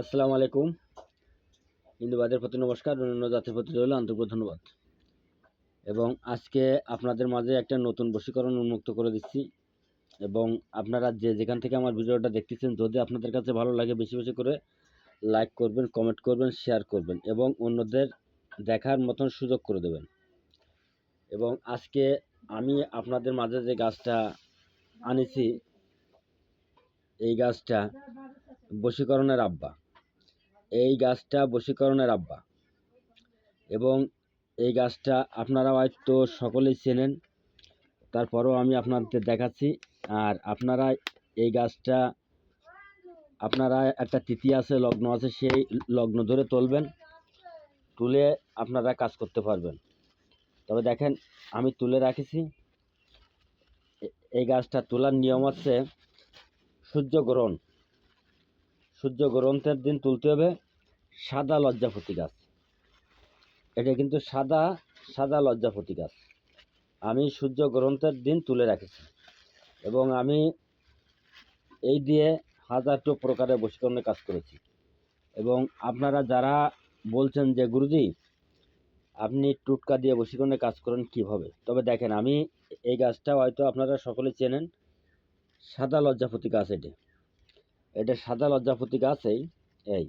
আসসালামু আলাইকুম। হিন্দুবাদের প্রতি নমস্কার, অন্যান্য জাতির প্রতি রইল আন্তরিক ধন্যবাদ। এবং আজকে আপনাদের মাঝে একটা নতুন বশীকরণ উন্মুক্ত করে দিচ্ছি। এবং আপনারা যে যেখান থেকে আমার ভিডিওটা দেখতেছেন, যদি আপনাদের কাছে ভালো লাগে বেশি বেশি করে লাইক করবেন, কমেন্ট করবেন, শেয়ার করবেন এবং অন্যদের দেখার মতন সুযোগ করে দেবেন। এবং আজকে আমি আপনাদের মাঝে যে গাছটা আনেছি, এই গাছটা বশীকরণের আব্বা। এই গাছটা বশীকরণের আব্বা। এবং এই গাছটা আপনারা হয়তো সকলেই চেনেন। তারপরেও আমি আপনাদের দেখাচ্ছি। আর আপনারা এই গাছটা, আপনারা একটা তিথি আছে, লগ্ন আছে, সেই লগ্ন ধরে তুলবেন। তুলে আপনারা কাজ করতে পারবেন। তবে দেখেন, আমি তুলে রাখেছি। এই গাছটা তোলার নিয়ম হচ্ছে সূর্যগ্রহণ সূর্যগ্রহণের দিন তুলতে হবে সাদা লজ্জাপতি গাছ। এটা কিন্তু সাদা সাদা লজ্জাপতি গাছ। আমি সূর্যগ্রহণের দিন তুলে রাখেছি এবং আমি এই দিয়ে হাজারটো প্রকারের বশীকরণের কাজ করেছি। এবং আপনারা যারা বলছেন যে, গুরুজি, আপনি টুটকা দিয়ে বশীকরণের কাজ করেন কীভাবে? তবে দেখেন, আমি এই গাছটা হয়তো আপনারা সকলে চেনেন, সাদা লজ্জাপতি গাছ এটি। এটা সাদা লজ্জা গাছ এই এই।